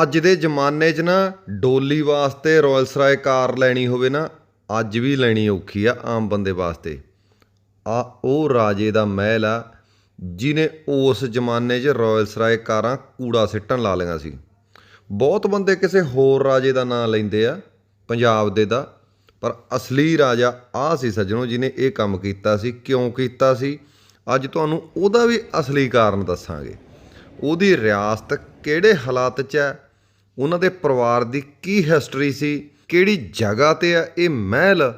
ਅੱਜ ਦੇ ਜ਼ਮਾਨੇ 'ਚ ਨਾ ਡੋਲੀ ਵਾਸਤੇ ਰਾਇਲਸ ਰਾਏ ਕਾਰ ਲੈਣੀ ਹੋਵੇ ਨਾ, ਅੱਜ ਵੀ ਲੈਣੀ ਔਖੀ ਆ ਆਮ ਬੰਦੇ ਵਾਸਤੇ। ਆ ਉਹ ਰਾਜੇ ਦਾ ਮਹਿਲ ਆ ਜਿਨੇ ਉਸ ਜ਼ਮਾਨੇ 'ਚ ਰਾਇਲਸ ਰਾਏ ਕਾਰਾਂ ਕੂੜਾ ਸਿੱਟਣ ਲਾ ਲਈਆਂ ਸੀ। ਬਹੁਤ ਬੰਦੇ ਕਿਸੇ ਹੋਰ ਰਾਜੇ ਦਾ ਨਾਂ ਲੈਂਦੇ ਆ, ਪੰਜਾਬ ਦੇ ਦਾ, ਪਰ ਅਸਲੀ ਰਾਜਾ ਆ ਸੀ ਸੱਜਣੋ ਜਿਨੇ ਇਹ ਕੰਮ ਕੀਤਾ ਸੀ। ਕਿਉਂ ਕੀਤਾ ਸੀ? ਅੱਜ ਤੁਹਾਨੂੰ ਉਹਦਾ ਵੀ ਅਸਲੀ ਕਾਰਨ ਦੱਸਾਂਗੇ। ਉਹਦੀ ਰਿਆਸਤ ਕਿਹੜੇ ਹਾਲਾਤ 'ਚ ਹੈ? ਉਹਨਾਂ ਦੇ ਪਰਿਵਾਰ ਦੀ ਕੀ ਹਿਸਟਰੀ ਸੀ? ਕਿਹੜੀ ਜਗ੍ਹਾ ਤੇ ਆ ਇਹ ਮਹਿਲ?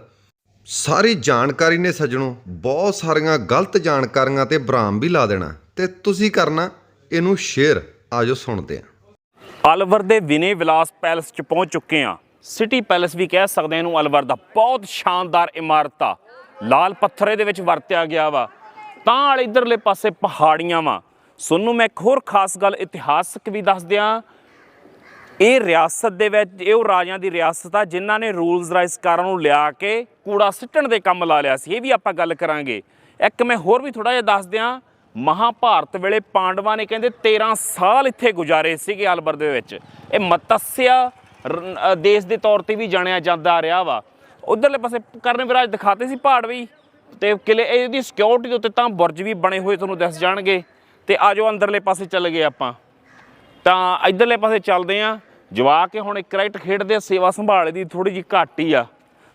ਸਾਰੀ ਜਾਣਕਾਰੀ ਨੇ ਸੱਜਣੋ, ਬਹੁਤ ਸਾਰੀਆਂ ਗਲਤ ਜਾਣਕਾਰੀਆਂ ਤੇ ਬਰਾਮ ਵੀ ਲਾ ਦੇਣਾ। ਤੇ ਤੁਸੀਂ ਕਰਨਾ, ਇਹਨੂੰ ਸ਼ੇਅਰ ਆਜੋ ਸੁਣਦੇ ਹਾਂ। ਅਲਵਰ ਦੇ ਵਿਨੇ ਵਿਲਾਸ ਪੈਲਸ ਚ ਪਹੁੰਚ ਚੁੱਕੇ ਹਾਂ। ਸਿਟੀ ਪੈਲਸ ਵੀ ਕਹਿ ਸਕਦੇ ਹਾਂ ਇਹਨੂੰ ਅਲਵਰ ਦਾ। ਬਹੁਤ ਸ਼ਾਨਦਾਰ ਇਮਾਰਤ ਆ। ਲਾਲ ਪੱਥਰੇ ਦੇ ਵਿੱਚ ਵਰਤਿਆ ਗਿਆ ਵਾ। ਤਾਂ ਵਾਲੇ ਇਧਰਲੇ ਪਾਸੇ ਪਹਾੜੀਆਂ ਵਾ। ਸੁਣਨੂੰ ਮੈਂ ਇੱਕ ਹੋਰ ਖਾਸ ਗੱਲ ਇਤਿਹਾਸਕ ਵੀ ਦੱਸ ਦਿਆਂ। ਇਹ ਰਿਆਸਤ ਦੇ ਵਿੱਚ, ਇਹ ਉਹ ਰਾਜਿਆਂ ਦੀ ਰਿਆਸਤ ਆ, ਜਿਨ੍ਹਾਂ ਨੇ ਰੂਲਸ ਰਾਈਸ ਕਾਰਾਂ ਨੂੰ ਲਿਆ ਕੇ ਕੂੜਾ ਸਿੱਟਣ ਦੇ ਕੰਮ ਲਾ ਲਿਆ ਸੀ। ਇਹ ਵੀ ਆਪਾਂ ਗੱਲ ਕਰਾਂਗੇ। ਇੱਕ ਮੈਂ ਹੋਰ ਵੀ ਥੋੜਾ ਜਿਹਾ ਦੱਸ ਦਿਆਂ, ਮਹਾਭਾਰਤ ਵੇਲੇ ਪਾਂਡਵਾਂ ਨੇ ਕਹਿੰਦੇ 13 ਸਾਲ ਇੱਥੇ ਗੁਜ਼ਾਰੇ ਸੀਗੇ ਅਲਬਰ ਦੇ ਵਿੱਚ। ਇਹ ਮਤਸਿਆ ਦੇਸ਼ ਦੇ ਤੌਰ ਤੇ ਵੀ ਜਾਣਿਆ ਜਾਂਦਾ ਰਿਹਾ ਵਾ। ਉਧਰਲੇ ਪਾਸੇ ਕਰਨ ਵਿਰਾਜ ਦਿਖਾਤੇ ਸੀ ਪਹਾੜ ਵੀ, ਤੇ ਕਿਲੇ, ਇਹਦੀ ਸਿਕਿਉਰਿਟੀ ਦੇ ਉੱਤੇ ਤਾਂ ਬੁਰਜ ਵੀ ਬਣੇ ਹੋਏ ਤੁਹਾਨੂੰ ਦੱਸ ਜਾਣਗੇ। ਤੇ ਆਜੋ ਅੰਦਰਲੇ ਪਾਸੇ ਚੱਲ ਗਏ ਆਪਾਂ। ਤਾਂ ਇਧਰਲੇ ਪਾਸੇ ਚੱਲਦੇ ਆ। ਜਵਾ ਕੇ ਹੁਣ ਰਾਈਟ ਖੇਡਦੇ ਆ, ਸੇਵਾ ਸੰਭਾਲ ਦੀ ਥੋੜੀ ਜਿਹੀ ਘੱਟ ਹੀ ਆ।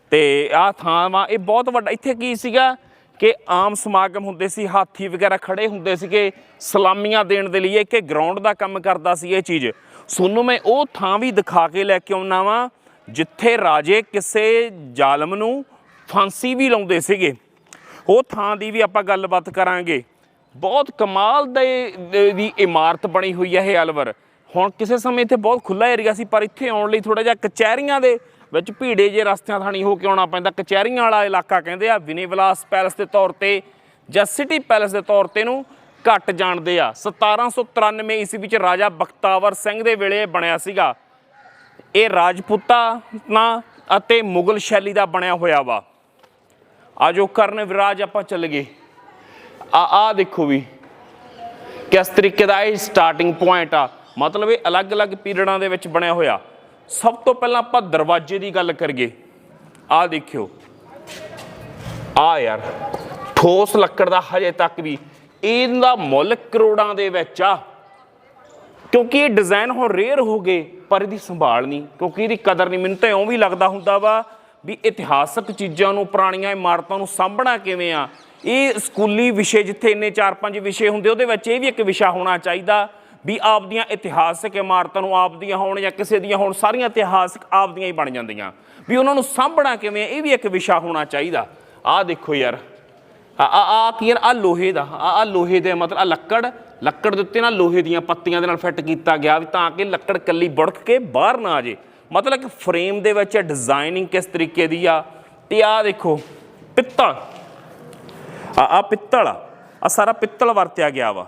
ਤੇ ਆਹ ਥਾਂ ਵਾ, ਇਹ ਬਹੁਤ ਵੱਡਾ, ਇੱਥੇ ਕੀ ਸੀਗਾ ਕਿ ਆਮ ਸਮਾਗਮ ਹੁੰਦੇ ਸੀ, ਹਾਥੀ ਵਗੈਰਾ ਖੜੇ ਹੁੰਦੇ ਸੀਗੇ ਸਲਾਮੀਆਂ ਦੇਣ ਦੇ ਲਈ, ਇੱਕ ਇਹ ਗਰਾਊਂਡ ਦਾ ਕੰਮ ਕਰਦਾ ਸੀ ਇਹ ਚੀਜ਼। ਸੋਨੂੰ ਮੈਂ ਉਹ ਥਾਂ ਵੀ ਦਿਖਾ ਕੇ ਲੈ ਕੇ ਆਉਣਾ ਵਾਂ, ਜਿੱਥੇ ਰਾਜੇ ਕਿਸੇ ਜ਼ਾਲਮ ਨੂੰ ਫਾਂਸੀ ਵੀ ਲਾਉਂਦੇ ਸੀਗੇ। ਉਹ ਥਾਂ ਦੀ ਵੀ ਆਪਾਂ ਗੱਲਬਾਤ ਕਰਾਂਗੇ। ਬਹੁਤ ਕਮਾਲ ਦੇ, ਦੀ ਇਮਾਰਤ ਬਣੀ ਹੋਈ ਹੈ ਇਹ ਅਲਵਰ। ਹੁਣ ਕਿਸੇ ਸਮੇਂ ਇੱਥੇ ਬਹੁਤ ਖੁੱਲਾ ਏਰੀਆ ਸੀ, ਪਰ ਇੱਥੇ ਆਉਣ ਲਈ ਥੋੜਾ ਜਿਹਾ ਕਚਹਿਰੀਆਂ ਦੇ ਵਿੱਚ ਭੀੜੇ ਜੇ ਰਸਤਿਆਂ ਥਾਣੀ ਹੋ ਕੇ ਆਉਣਾ ਪੈਂਦਾ। ਕਚਹਿਰੀਆਂ ਵਾਲਾ ਇਲਾਕਾ ਕਹਿੰਦੇ ਆ, ਵਿਨੇ ਵਿਲਾਸ ਪੈਲਸ ਦੇ ਤੌਰ ਤੇ ਜਾਂ ਸਿਟੀ ਪੈਲਸ ਦੇ ਤੌਰ ਤੇ ਨੂੰ ਘੱਟ ਜਾਣਦੇ ਆ। 1793 ਈਸਵੀ ਵਿੱਚ ਰਾਜਾ ਬਖਤਾਵਰ ਸਿੰਘ ਦੇ ਵੇਲੇ ਬਣਿਆ ਸੀਗਾ। ਇਹ ਰਾਜਪੂਤਾਂ ਅਤੇ ਮੁਗਲ ਸ਼ੈਲੀ ਦਾ ਬਣਿਆ ਹੋਇਆ ਵਾ। ਆਜੋ ਕਰਨ ਵਿਰਾਜ ਆਪਾਂ ਚੱਲ ਗਏ ਆ ਆ ਦੇਖੋ ਵੀ ਕਿਸ ਤਰੀਕੇ ਦਾ ਇਹ ਸਟਾਰਟਿੰਗ ਪੁਆਇੰਟ ਆ। ਮਤਲਬ ਇਹ ਅਲੱਗ-ਅਲੱਗ ਪੀਰੀਅਡਾਂ ਦੇ ਵਿੱਚ ਬਣਿਆ ਹੋਇਆ। ਸਭ ਤੋਂ ਪਹਿਲਾਂ ਆਪਾਂ ਦਰਵਾਜ਼ੇ ਦੀ ਗੱਲ ਕਰੀਏ। ਆ ਦੇਖਿਓ। ਆ ਯਾਰ, ਠੋਸ ਲੱਕੜ ਦਾ ਹਜੇ ਤੱਕ ਵੀ ਇਹਦਾ ਮੁੱਲ ਕਰੋੜਾਂ ਦੇ ਵਿੱਚ ਆ। ਕਿਉਂਕਿ ਇਹ ਡਿਜ਼ਾਈਨ ਹੁਣ ਰੇਅਰ ਹੋ ਗਏ, ਪਰ ਇਹਦੀ ਸੰਭਾਲ ਨਹੀਂ। ਕਿਉਂਕਿ ਇਹਦੀ ਕਦਰ ਨਹੀਂ। ਮੈਨੂੰ ਤਾਂ ਇਉਂ ਵੀ ਲੱਗਦਾ ਹੁੰਦਾ ਵਾ ਵੀ ਇਤਿਹਾਸਕ ਚੀਜ਼ਾਂ ਨੂੰ, ਪੁਰਾਣੀਆਂ ਇਮਾਰਤਾਂ ਨੂੰ ਸਾਂਭਣਾ ਕਿਵੇਂ ਆ? ਇਹ ਸਕੂਲੀ ਵਿਸ਼ੇ ਜਿੱਥੇ ਇੰਨੇ 4-5 ਵਿਸ਼ੇ ਹੁੰਦੇ, ਉਹਦੇ ਵਿੱਚ ਇਹ ਵੀ ਇੱਕ ਵਿਸ਼ਾ ਹੋਣਾ ਚਾਹੀਦਾ ਵੀ ਆਪਦੀਆਂ ਇਤਿਹਾਸਕ ਇਮਾਰਤਾਂ ਨੂੰ ਆਪਦੀਆਂ ਹੋਣ ਜਾਂ ਕਿਸੇ ਦੀਆਂ ਹੋਣ, ਸਾਰੀਆਂ ਇਤਿਹਾਸਕ ਆਪਦੀਆਂ ਹੀ ਬਣ ਜਾਂਦੀਆਂ। ਵੀ ਉਹਨਾਂ ਨੂੰ ਸਾਂਭਣਾ ਕਿਵੇਂ, ਇਹ ਵੀ ਇੱਕ ਵਿਸ਼ਾ ਹੋਣਾ ਚਾਹੀਦਾ। ਆਹ ਦੇਖੋ ਯਾਰ, ਆ ਆ ਆ ਕੀ ਆ ਲੋਹੇ ਦਾ ਆ ਆ ਲੋਹੇ ਦੇ ਮਤਲਬ ਆ ਲੱਕੜ ਲੱਕੜ ਦੇ ਉੱਤੇ ਨਾ ਲੋਹੇ ਦੀਆਂ ਪੱਤੀਆਂ ਦੇ ਨਾਲ ਫਿੱਟ ਕੀਤਾ ਗਿਆ ਵੀ ਤਾਂ ਕਿ ਲੱਕੜ ਕੱਲੀ ਬੁੜਕ ਕੇ ਬਾਹਰ ਨਾ ਆ ਜੇ। ਮਤਲਬ ਕਿ ਫਰੇਮ ਦੇ ਵਿੱਚ ਡਿਜ਼ਾਈਨਿੰਗ ਕਿਸ ਤਰੀਕੇ ਦੀ ਆ, ਤੇ ਆ ਦੇਖੋ ਪਿੱਤਲ ਆ ਆ ਪਿੱਤਲ ਆ। ਸਾਰਾ ਪਿੱਤਲ ਵਰਤਿਆ ਗਿਆ ਵਾ।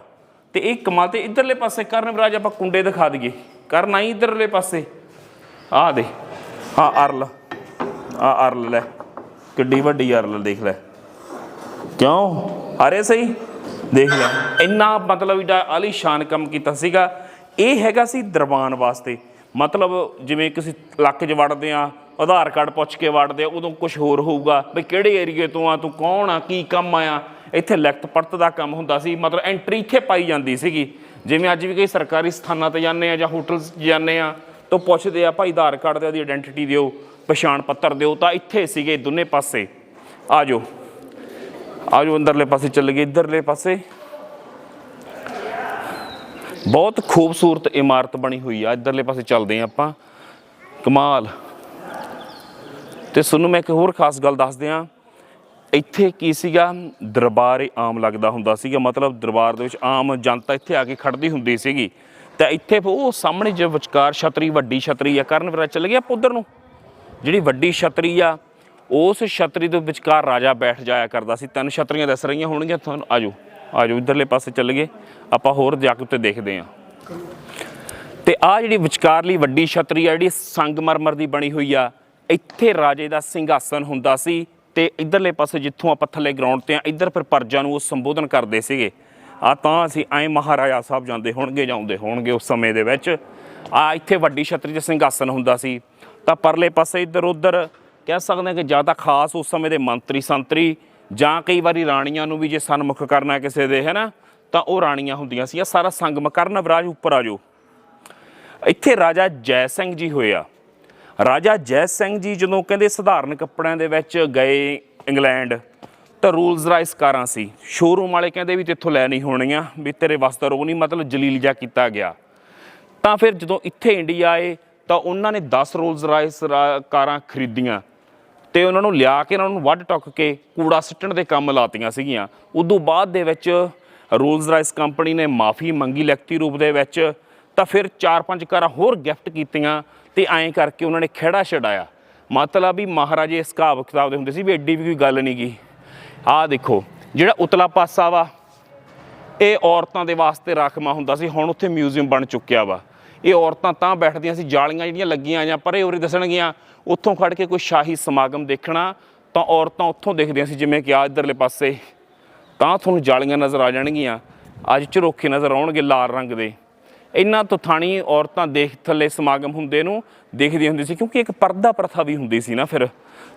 ਤੇ ਇਹ ਕਮਾਲ ਤੇ ਇਧਰਲੇ ਪਾਸੇ ਕਰਨ ਵਿਰਾਜ ਆਪਾਂ ਕੁੰਡੇ ਦਿਖਾ ਦਈਏ। ਕਰਨ ਆਈ ਇਧਰਲੇ ਪਾਸੇ। ਆ ਦੇ ਆ ਅਰਲ। ਆ ਅਰਲ ਲੈ। ਕਿੱਡੀ ਵੱਡੀ ਅਰਲ ਦੇਖ ਲੈ। ਕਿਉਂ? ਅਰੇ ਸਹੀ। ਦੇਖ ਲੈ। ਇੰਨਾ ਮਤਲਬ ਇਹਦਾ ਆਲੀਸ਼ਾਨ ਕੰਮ ਕੀਤਾ ਸੀਗਾ। ਇਹ ਹੈਗਾ ਸੀ ਦਰਬਾਨ ਵਾਸਤੇ। ਮਤਲਬ ਜਿਵੇਂ ਕਿਸੇ ਇਲਾਕੇ 'ਚ ਵੜਦੇ ਆ ਆਧਾਰ ਕਾਰਡ ਪੁੱਛ ਕੇ ਵੜਦੇ ਆ, ਉਦੋਂ ਕੁਝ ਹੋਰ ਹੋਊਗਾ। ਵੀ ਕਿਹੜੇ ਏਰੀਏ ਤੋਂ ਆ, ਤੂੰ ਕੌਣ ਆ, ਕੀ ਕੰਮ ਆਇਆ? ਇੱਥੇ ਲਿਖਤ ਪੜਤ ਦਾ ਕੰਮ ਹੁੰਦਾ ਸੀ, ਮਤਲਬ ਐਂਟਰੀ ਇੱਥੇ ਪਾਈ ਜਾਂਦੀ ਸੀਗੀ। ਜਿਵੇਂ ਅੱਜ ਵੀ ਕਈ ਸਰਕਾਰੀ ਸਥਾਨਾਂ ਤੇ ਜਾਂਦੇ ਆ ਜਾਂ ਹੋਟਲਸ ਜਾਂਦੇ ਆ, ਤਾਂ ਪੁੱਛਦੇ ਆ, ਭਾਈ ਆਧਾਰ ਕਾਰਡ ਤੇ ਉਹਦੀ ਆਇਡੈਂਟੀਟੀ ਦਿਓ, ਪਛਾਣ ਪੱਤਰ ਦਿਓ। ਤਾਂ ਇੱਥੇ ਸੀਗੇ ਦੋਨੇ ਪਾਸੇ। ਆ ਜਾਓ ਆਜੋ ਅੰਦਰਲੇ ਪਾਸੇ ਚੱਲ ਗਏ, ਇਧਰਲੇ ਪਾਸੇ। ਬਹੁਤ ਖੂਬਸੂਰਤ ਇਮਾਰਤ ਬਣੀ ਹੋਈ ਆ, ਇਧਰਲੇ ਪਾਸੇ ਚੱਲਦੇ ਆ ਆਪਾਂ। ਕਮਾਲ। ਤੇ ਤੁਹਾਨੂੰ ਮੈਂ ਇੱਕ ਹੋਰ ਖਾਸ ਗੱਲ ਦੱਸਦੇ ਆ ਇੱਥੇ ਕੀ ਸੀਗਾ? ਦਰਬਾਰ ਆਮ ਲੱਗਦਾ ਹੁੰਦਾ ਸੀਗਾ। ਮਤਲਬ ਦਰਬਾਰ ਦੇ ਵਿੱਚ ਆਮ ਜਨਤਾ ਇੱਥੇ ਆ ਕੇ ਖੜਦੀ ਹੁੰਦੀ ਸੀਗੀ। ਤਾਂ ਇੱਥੇ ਉਹ ਸਾਹਮਣੇ ਜੋ ਵਿਚਕਾਰ ਛਤਰੀ, ਵੱਡੀ ਛਤਰੀ ਆ ਕਰਨ ਵਿਰਾ ਚੱਲ ਗਿਆ ਆਪਾਂ ਉਧਰ ਨੂੰ। ਜਿਹੜੀ ਵੱਡੀ ਛਤਰੀ ਆ, ਉਸ ਛਤਰੀ ਦੇ ਵਿਚਕਾਰ ਰਾਜਾ ਬੈਠ ਜਾਇਆ ਕਰਦਾ ਸੀ। ਤਿੰਨ ਛਤਰੀਆਂ ਦੱਸ ਰਹੀਆਂ ਹੋਣਗੀਆਂ। ਤੁਹਾਨੂੰ ਆਜੋ ਆਜੋ, ਇਧਰਲੇ ਪਾਸੇ ਚੱਲ ਗਏ। ਆਪਾਂ ਹੋਰ ਜਾ ਕੇ ਉੱਤੇ ਦੇਖਦੇ ਹਾਂ। ਤੇ ਆ ਜਿਹੜੀ ਵਿਚਕਾਰਲੀ ਵੱਡੀ ਛਤਰੀ ਆ, ਜਿਹੜੀ ਸੰਗਮਰਮਰ ਦੀ ਬਣੀ ਹੋਈ ਆ ਇੱਥੇ ਰਾਜੇ ਦਾ ਸਿੰਘਾਸਨ ਹੁੰਦਾ ਸੀ ਤੇ ਇਧਰਲੇ ਪਾਸੇ ਜਿੱਥੋਂ ਆਪਾਂ ਥੱਲੇ ਗਰਾਊਂਡ ਤੇ ਆ, ਇੱਧਰ ਫਿਰ ਪਰਜਾ ਨੂੰ ਉਹ ਸੰਬੋਧਨ ਕਰਦੇ ਸੀਗੇ। ਆ ਤਾਂ ਅਸੀਂ ਐ ਮਹਾਰਾਜਾ ਸਾਹਿਬ ਜਾਂਦੇ ਹੋਣਗੇ ਜਾਂਦੇ ਹੋਣਗੇ ਉਸ ਸਮੇਂ ਦੇ ਵਿੱਚ। ਆ ਇੱਥੇ ਵੱਡੀ ਛਤਰੀ 'ਚ ਸਿੰਘਾਸਨ ਹੁੰਦਾ ਸੀ। ਤਾਂ ਪਰਲੇ ਪਾਸੇ ਇੱਧਰ ਉੱਧਰ ਕਹਿ ਸਕਦੇ ਹਾਂ ਕਿ ਜਾਂ ਤਾਂ ਖਾਸ ਉਸ ਸਮੇਂ ਦੇ ਮੰਤਰੀ ਸੰਤਰੀ ਜਾਂ ਕਈ ਵਾਰੀ ਰਾਣੀਆਂ ਨੂੰ ਵੀ ਜੇ ਸਨਮੁਖ ਕਰਨਾ ਕਿਸੇ ਦੇ, ਹੈ ਨਾ, ਤਾਂ ਉਹ ਰਾਣੀਆਂ ਹੁੰਦੀਆਂ ਸੀ। ਇਹ ਸਾਰਾ ਸੰਗਮ ਕਰਨ ਵਿਰਾਜ ਉੱਪਰ ਆ ਜਾਓ। ਇੱਥੇ ਰਾਜਾ ਜੈ ਸਿੰਘ ਜੀ ਹੋਏ ਆ। ਰਾਜਾ ਜੈ ਸਿੰਘ ਜੀ ਜਦੋਂ ਕਹਿੰਦੇ ਸਧਾਰਨ ਕੱਪੜਿਆਂ ਦੇ ਵਿੱਚ ਗਏ ਇੰਗਲੈਂਡ, ਤਾਂ ਰੂਲਸ ਰਾਈਸ ਕਾਰਾਂ ਸੀ। ਸ਼ੋਰੂਮ ਵਾਲੇ ਕਹਿੰਦੇ ਵੀ ਤੇਥੋਂ ਲੈ ਨਹੀਂ ਹੋਣੀਆਂ, ਵੀ ਤੇਰੇ ਵਾਸਤੇ ਰੋ ਨਹੀਂ, ਮਤਲਬ ਜਲੀਲ ਜਿਹਾ ਕੀਤਾ ਗਿਆ। ਤਾਂ ਫਿਰ ਜਦੋਂ ਇੱਥੇ ਇੰਡੀਆ ਆਏ, ਤਾਂ ਉਹਨਾਂ ਨੇ 10 ਰੋਲਸ ਰਾਈਸ ਕਾਰਾਂ ਖਰੀਦੀਆਂ ਤੇ ਉਹਨਾਂ ਨੂੰ ਲਿਆ ਕੇ, ਉਹਨਾਂ ਨੂੰ ਵੱਢ ਟੁੱਕ ਕੇ ਕੂੜਾ ਸਿੱਟਣ ਦੇ ਕੰਮ ਲਾਤੀਆਂ ਸੀਗੀਆਂ। ਉਦੋਂ ਬਾਅਦ ਦੇ ਵਿੱਚ ਰੋਲਸ ਰਾਈਸ ਕੰਪਨੀ ਨੇ ਮਾਫੀ ਮੰਗੀ ਲਿਖਤੀ ਰੂਪ ਦੇ ਵਿੱਚ, ਤਾਂ ਫਿਰ 4-5 ਕਾਰਾਂ ਹੋਰ ਗਿਫਟ ਕੀਤੀਆਂ। ਤੇ ਐਂ ਕਰਕੇ ਉਹਨਾਂ ਨੇ ਖੇੜਾ ਛਡਾਇਆ। ਮਤਲਬ ਵੀ ਮਹਾਰਾਜੇ ਇਸ ਕਹਾਵਤ ਕਿਤਾਬ ਦੇ ਹੁੰਦੇ ਸੀ ਵੀ ਐਡੀ ਵੀ ਕੋਈ ਗੱਲ ਨਹੀਂ ਗੀ ਆਹ ਦੇਖੋ, ਜਿਹੜਾ ਉਤਲਾ ਪਾਸਾ ਵਾ, ਇਹ ਔਰਤਾਂ ਦੇ ਵਾਸਤੇ ਰਾਖਮਾ ਹੁੰਦਾ ਸੀ, ਹੁਣ ਉੱਥੇ ਮਿਊਜ਼ੀਅਮ ਬਣ ਚੁੱਕਿਆ ਵਾ। ਇਹ ਔਰਤਾਂ ਤਾਂ ਬੈਠਦੀਆਂ ਸੀ, ਜਾਲੀਆਂ ਜਿਹੜੀਆਂ ਲੱਗੀਆਂ ਜਾਂ ਪਰੇ ਉਰੇ ਦੱਸਣਗੀਆਂ, ਉੱਥੋਂ ਖੜ ਕੇ ਕੋਈ ਸ਼ਾਹੀ ਸਮਾਗਮ ਦੇਖਣਾ, ਤਾਂ ਔਰਤਾਂ ਉੱਥੋਂ ਦੇਖਦੀਆਂ ਸੀ, ਜਿਵੇਂ ਕਿ ਆ ਇਧਰਲੇ ਪਾਸੇ। ਤਾਂ ਤੁਹਾਨੂੰ ਜਾਲੀਆਂ ਨਜ਼ਰ ਆ ਜਾਣਗੀਆਂ, ਅੱਜ ਝਰੋਖੇ ਨਜ਼ਰ ਆਉਣਗੇ ਲਾਲ ਰੰਗ ਦੇ। ਇਹਨਾਂ ਤੋਂ ਥਾਣੀ ਔਰਤਾਂ ਦੇਖ ਥੱਲੇ ਸਮਾਗਮ ਹੁੰਦੇ ਨੂੰ ਦੇਖਦੀ ਹੁੰਦੀ ਸੀ, ਕਿਉਂਕਿ ਇੱਕ ਪਰਦਾ ਪ੍ਰਥਾ ਵੀ ਹੁੰਦੀ ਸੀ ਨਾ ਫਿਰ।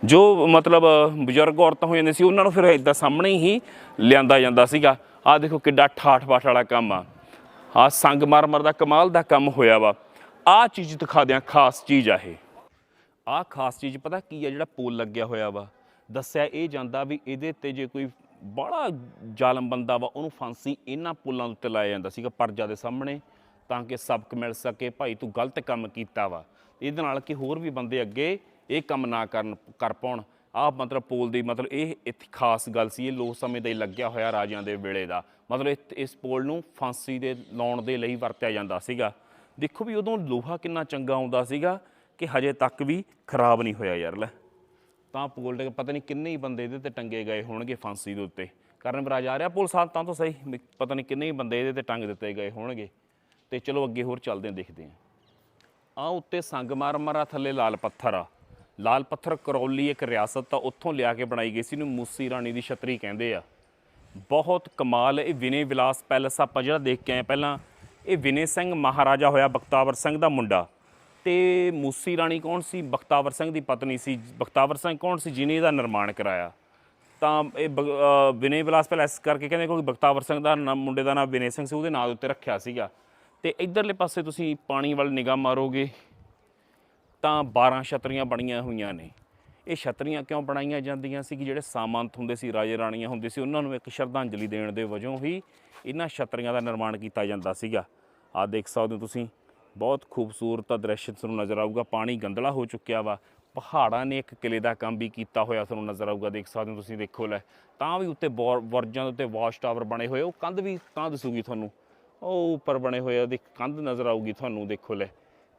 ਜੋ ਮਤਲਬ ਬਜ਼ੁਰਗ ਔਰਤਾਂ ਹੋ ਜਾਂਦੀਆਂ ਸੀ, ਉਹਨਾਂ ਨੂੰ ਫਿਰ ਇਦਾਂ ਸਾਹਮਣੇ ਹੀ ਲਿਆਂਦਾ ਜਾਂਦਾ ਸੀਗਾ। ਆਹ ਦੇਖੋ ਕਿੱਡਾ ਠਾਠ ਬਾਠ ਵਾਲਾ ਕੰਮ ਆ। ਆ ਸੰਗ ਮਰਮਰ ਦਾ ਕਮਾਲ ਦਾ ਕੰਮ ਹੋਇਆ ਵਾ। ਆ ਚੀਜ਼ ਦਿਖਾ ਦਿਆਂ ਖਾਸ ਚੀਜ਼ ਆ ਇਹ। ਆ ਖਾਸ ਚੀਜ਼ ਪਤਾ ਕੀ ਆ, ਜਿਹੜਾ ਪੋਲ ਲੱਗਿਆ ਹੋਇਆ ਵਾ। ਦੱਸਿਆ ਇਹ ਜਾਂਦਾ ਵੀ ਇਹਦੇ ਤੇ ਜੇ ਕੋਈ ਬੜਾ ਜ਼ਾਲਮ ਬੰਦਾ ਵਾ, ਉਹਨੂੰ ਫਾਂਸੀ ਇਹਨਾਂ ਪੁੱਲਾਂ ਉੱਤੇ ਲਾਇਆ ਜਾਂਦਾ ਸੀਗਾ, ਪਰਜਾ ਦੇ ਸਾਹਮਣੇ। ਤਾਂ ਕਿ ਸਬਕ ਮਿਲ ਸਕੇ। ਭਾਈ, ਤੂੰ ਗਲਤ ਕੰਮ ਕੀਤਾ ਵਾ। ਇਹਦੇ ਨਾਲ ਕਿ ਹੋਰ ਵੀ ਬੰਦੇ ਅੱਗੇ ਇਹ ਕੰਮ ਨਾ ਕਰਨ, ਕਰ ਪਾਉਣ। ਆਹ ਮਤਲਬ ਪੋਲ ਦੀ ਮਤਲਬ ਇਹ ਇੱਥੇ ਖਾਸ ਗੱਲ ਸੀ, ਇਹ ਲੋਕ ਸਮੇਂ ਦਾ ਲੱਗਿਆ ਹੋਇਆ ਰਾਜਿਆਂ ਦੇ ਵੇਲੇ ਦਾ। ਮਤਲਬ ਇਹ- ਇਸ ਪੋਲ ਨੂੰ ਫਾਂਸੀ ਦੇ ਲਾਉਣ ਦੇ ਲਈ ਵਰਤਿਆ ਜਾਂਦਾ ਸੀਗਾ। ਦੇਖੋ ਵੀ ਉਦੋਂ ਲੋਹਾ ਕਿੰਨਾ ਚੰਗਾ ਆਉਂਦਾ ਸੀਗਾ ਕਿ ਹਜੇ ਤੱਕ ਵੀ ਖਰਾਬ ਨਹੀਂ ਹੋਇਆ ਯਾਰ ਲੈ। ਤਾਂ ਪੋਲ ਦੇ ਪਤਾ ਨਹੀਂ ਕਿੰਨੇ ਹੀ ਬੰਦੇ ਇਹਦੇ ਤੇ ਟੰਗੇ ਗਏ ਹੋਣਗੇ ਫਾਂਸੀ ਦੇ ਉੱਤੇ। ਕਰਨ ਰਾਜ ਆ ਰਿਹਾ ਪੁਲਿਸ ਸਾਹਿਬ ਤਾਂ ਤਾਂ ਸਹੀ, ਵੀ ਪਤਾ ਨਹੀਂ ਕਿੰਨੇ ਹੀ ਬੰਦੇ ਇਹਦੇ ਤੇ ਟੰਗ ਦਿੱਤੇ ਗਏ ਹੋਣਗੇ। ਤੇ ਚਲੋ ਅੱਗੇ ਹੋਰ ਚੱਲਦੇ ਹਾਂ, ਦੇਖਦੇ ਹਾਂ। ਆ ਉੱਤੇ ਸੰਗਮਾਰ ਮਰਾ ਥੱਲੇ ਲਾਲ ਪੱਥਰ ਆ। ਲਾਲ ਪੱਥਰ ਕਰੌਲੀ ਇੱਕ ਰਿਆਸਤ ਆ, ਉੱਥੋਂ ਲਿਆ ਕੇ ਬਣਾਈ ਗਈ ਸੀ ਇਹਨੂੰ ਮੂਸੀ ਰਾਣੀ ਦੀ ਛਤਰੀ ਕਹਿੰਦੇ ਆ। ਬਹੁਤ ਕਮਾਲ, ਇਹ ਵਿਨੇ ਵਿਲਾਸ ਪੈਲਸ ਆਪਾਂ ਜਿਹੜਾ ਦੇਖ ਕੇ ਆਏ ਪਹਿਲਾਂ, ਇਹ ਵਿਨੇ ਸਿੰਘ ਮਹਾਰਾਜਾ ਹੋਇਆ, ਬਖਤਾਵਰ ਸਿੰਘ ਦਾ ਮੁੰਡਾ। ਤੇ ਮੂਸੀ ਰਾਣੀ ਕੌਣ ਸੀ? ਬਖਤਾਵਰ ਸਿੰਘ ਦੀ ਪਤਨੀ ਸੀ। ਬਖਤਾਵਰ ਸਿੰਘ ਕੌਣ ਸੀ? ਜਿਨੇ ਇਹਦਾ ਨਿਰਮਾਣ ਕਰਾਇਆ। ਤਾਂ ਇਹ ਬਗ- ਅਹ ਵਿਨੇ ਵਿਲਾਸ ਪੈਲਸ ਕਰਕੇ ਕਹਿੰਦੇ ਕਿਉਂਕਿ ਬਖਤਾਵਰ ਸਿੰਘ ਦਾ ਨਾਮ ਮੁੰਡੇ ਦਾ ਨਾਮ ਵਿਨੇ ਸਿੰਘ ਸੀ, ਉਹਦੇ ਨਾਂ ਦੇ ਉੱਤੇ ਰੱਖਿਆ ਸੀਗਾ। ਤੇ ਇਧਰਲੇ ਪਾਸੇ ਤੁਸੀਂ ਪਾਣੀ ਵੱਲ ਨਿਗਾਹ ਮਾਰੋਗੇ, ਤਾਂ 12 ਛਤਰੀਆਂ ਬਣੀਆਂ ਹੋਈਆਂ ਨੇ। ਇਹ ਛਤਰੀਆਂ ਕਿਉਂ ਬਣਾਈਆਂ ਜਾਂਦੀਆਂ ਸੀ ਕਿ ਜਿਹੜੇ ਸਾਮੰਤ ਹੁੰਦੇ ਸੀ, ਰਾਜੇ ਰਾਣੀਆਂ ਹੁੰਦੇ ਸੀ, ਉਹਨਾਂ ਨੂੰ ਇੱਕ ਸ਼ਰਧਾਂਜਲੀ ਦੇਣ ਦੇ ਵਜੋਂ ਹੀ ਇਹਨਾਂ ਛਤਰੀਆਂ ਦਾ ਨਿਰਮਾਣ ਕੀਤਾ ਜਾਂਦਾ ਸੀਗਾ। ਆਹ ਦੇਖ ਸਕਦੇ ਹੋ ਤੁਸੀਂ, ਬਹੁਤ ਖੂਬਸੂਰਤ ਦ੍ਰਿਸ਼ ਤੁਹਾਨੂੰ ਨਜ਼ਰ ਆਊਗਾ। ਪਾਣੀ ਗੰਦਲਾ ਹੋ ਚੁੱਕਿਆ ਵਾ, ਪਹਾੜਾਂ ਨੇ ਇੱਕ ਕਿਲੇ ਦਾ ਕੰਮ ਵੀ ਕੀਤਾ ਹੋਇਆ ਤੁਹਾਨੂੰ ਨਜ਼ਰ ਆਊਗਾ। ਦੇਖ ਸਕਦੇ ਹੋ ਤੁਸੀਂ, ਦੇਖੋ ਲੈ, ਤਾਂ ਵੀ ਉੱਤੇ ਬੌਰ- ਬੁਰਜਾਂ ਦੇ ਉੱਤੇ ਵਾਚ ਟਾਵਰ ਬਣੇ ਹੋਏ ਉਹ ਕੰਧ ਵੀ ਤਾਂ ਦਿਸੂਗੀ ਤੁਹਾਨੂੰ। ਉਹ ਉੱਪਰ ਬਣੇ ਹੋਏ ਆ ਦੀ ਕੰਧ ਨਜ਼ਰ ਆਊਗੀ ਤੁਹਾਨੂੰ, ਦੇਖੋ ਲੈ,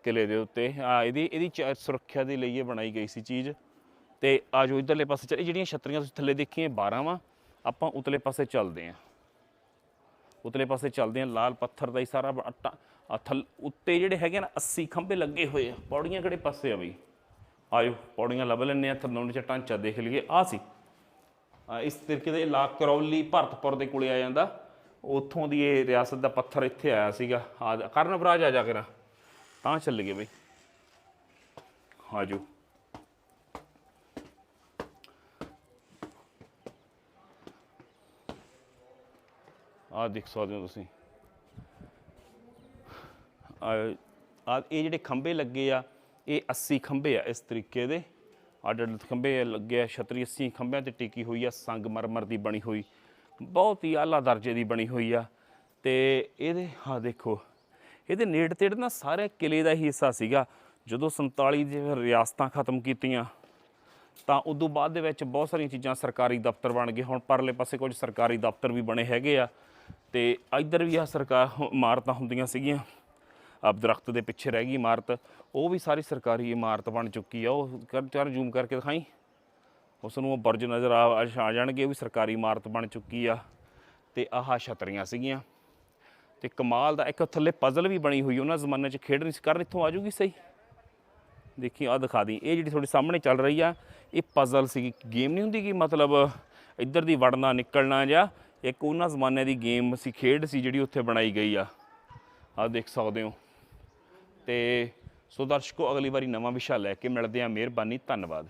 ਕਿਲੇ ਦੇ ਉੱਤੇ। ਆ, ਇਹਦੀ ਇਹਦੀ ਚ- ਸੁਰੱਖਿਆ ਦੇ ਲਈ ਇਹ ਬਣਾਈ ਗਈ ਸੀ ਚੀਜ਼। ਤੇ ਆ ਜੋ ਇਧਰਲੇ ਪਾਸੇ ਚੱਲ ਜਿਹੜੀਆਂ ਛਤਰੀਆਂ ਤੁਸੀਂ ਥੱਲੇ ਦੇਖੀਆਂ 12 ਵਾ ਆਪਾਂ ਉਤਲੇ ਪਾਸੇ ਚੱਲਦੇ ਆਂ। ਉਤਲੇ ਪਾਸੇ ਚੱਲਦੇ ਆਂ, ਲਾਲ ਪੱਥਰ ਦਾ ਹੀ ਸਾਰਾ ਥੱਲ, ਉੱਤੇ ਜਿਹੜੇ ਹੈਗੇ ਨਾ 80 ਖੰਭੇ ਲੱਗੇ ਹੋਏ ਆ। ਪੌੜੀਆਂ ਕਿਹੜੇ ਪਾਸੇ ਆ ਬਈ? ਆਇਓ, ਪੌੜੀਆਂ ਲੱਭ ਲੈਣੇ ਆ, ਥੱਲੋਂ ਨੀਚੇ ਢਾਂਚਾ ਦੇਖ ਲਈਏ। ਆ ਸੀ। ਇਸ ਤਰੀਕੇ ਦੇ ਲਾ ਕਰੌਲੀ ਭਰਤਪੁਰ ਦੇ ਕੋਲੇ ਆ ਜਾਂਦਾ। ਉੱਥੋਂ ਦੀ ਇਹ ਰਿਆਸਤ ਦਾ ਪੱਥਰ ਇੱਥੇ ਆਇਆ ਸੀਗਾ। ਆ ਅਪਰਾਜ ਆ ਜਾ ਕੇ ਨਾ। ਤਾਂ ਚੱਲ ਗਏ ਬਈ। ਆਜੋ ਆ ਦੇਖ ਸਕਦੇ ਹੋ ਤੁਸੀਂ। ਆ ਇਹ ਜਿਹੜੇ ਖੰਭੇ ਲੱਗੇ ਆ, ਇਹ 80 ਖੰਭੇ ਆ ਇਸ ਤਰੀਕੇ ਦੇ। ਅੱਡ ਅੱਡ ਖੰਭੇ ਲੱਗੇ ਆ, ਛਤਰੀ 80 ਖੰਭਿਆਂ ਤੇ ਟਿਕੀ ਹੋਈ ਆ, ਸੰਗਮਰਮਰ ਦੀ ਬਣੀ ਹੋਈ। ਬਹੁਤ ਹੀ ਆਲਾ ਦਰਜੇ ਦੀ ਬਣੀ ਹੋਈ ਆ। ਤੇ ਇਹਦੇ ਹਾਂ ਦੇਖੋ, ਇਹਦੇ ਨੇੜ ਤੇੜ ਨਾ ਸਾਰੇ ਕਿਲੇ ਦਾ ਹੀ ਹਿੱਸਾ ਸੀਗਾ। ਜਦੋਂ 47 ਦੇ ਰਿਆਸਤਾਂ ਖਤਮ ਕੀਤੀਆਂ, ਤਾਂ ਉਦੋਂ ਬਾਅਦ ਦੇ ਵਿੱਚ ਬਹੁਤ ਸਾਰੀਆਂ ਚੀਜ਼ਾਂ ਸਰਕਾਰੀ ਦਫ਼ਤਰ ਬਣ ਗਏ। ਹੁਣ ਪਰਲੇ ਪਾਸੇ ਕੁਝ ਸਰਕਾਰੀ ਦਫ਼ਤਰ ਵੀ ਬਣੇ ਹੈਗੇ ਆ। ਤੇ ਇੱਧਰ ਵੀ ਆ ਸਰਕਾਰ ਇਮਾਰਤਾਂ ਹੁੰਦੀਆਂ ਸੀਗੀਆਂ। ਆਪ ਦਰਖਤ ਦੇ ਪਿੱਛੇ ਰਹਿ ਗਈ ਇਮਾਰਤ। ਉਹ ਵੀ ਸਾਰੀ ਸਰਕਾਰੀ ਇਮਾਰਤ ਬਣ ਚੁੱਕੀ ਆ। ਉਹ ਕਰ ਚਾਰ, ਜ਼ੂਮ ਕਰਕੇ ਦਿਖਾਈ। ਉਸ ਨੂੰ ਉਹ ਬਰਜ ਨਜ਼ਰ ਆ ਆ ਜਾਣਗੇ ਉਹ ਵੀ ਸਰਕਾਰੀ ਇਮਾਰਤ ਬਣ ਚੁੱਕੀ ਆ ਤੇ ਆਹ ਛਤਰੀਆਂ ਸੀਗੀਆਂ। ਤੇ ਕਮਾਲ ਦਾ ਇੱਕ ਥੱਲੇ ਪਜ਼ਲ ਵੀ ਬਣੀ ਹੋਈ ਉਹਨਾਂ ਜ਼ਮਾਨੇ 'ਚ। ਖੇਡ ਨਹੀਂ ਸੀ ਕਰਨ ਇੱਥੋਂ ਆ ਜੂਗੀ ਸਹੀ। ਦੇਖੀ ਆ ਦਿਖਾ ਦੀ। ਇਹ ਜਿਹੜੀ ਤੁਹਾਡੇ ਸਾਹਮਣੇ ਚੱਲ ਰਹੀ ਆ, ਇਹ ਪਜ਼ਲ ਸੀਗੀ। ਗੇਮ ਨਹੀਂ ਹੁੰਦੀ ਕਿ ਮਤਲਬ ਇੱਧਰ ਦੀ ਵੜਨਾ, ਨਿਕਲਣਾ ਜਾਂ ਇੱਕ ਉਹਨਾਂ ਜ਼ਮਾਨੇ ਦੀ ਗੇਮ ਸੀ, ਖੇਡ ਸੀ ਜਿਹੜੀ ਉੱਥੇ ਬਣਾਈ ਗਈ ਆ। ਆ ਦੇਖ ਸਕਦੇ ਹੋ। ਤੇ ਸੋ ਦਰਸ਼ਕੋ, ਅਗਲੀ ਵਾਰੀ ਨਵਾਂ ਵਿਸ਼ਾ ਲੈ ਕੇ ਮਿਲਦੇ ਆ ਮਿਹਰਬਾਨੀ, ਧੰਨਵਾਦ।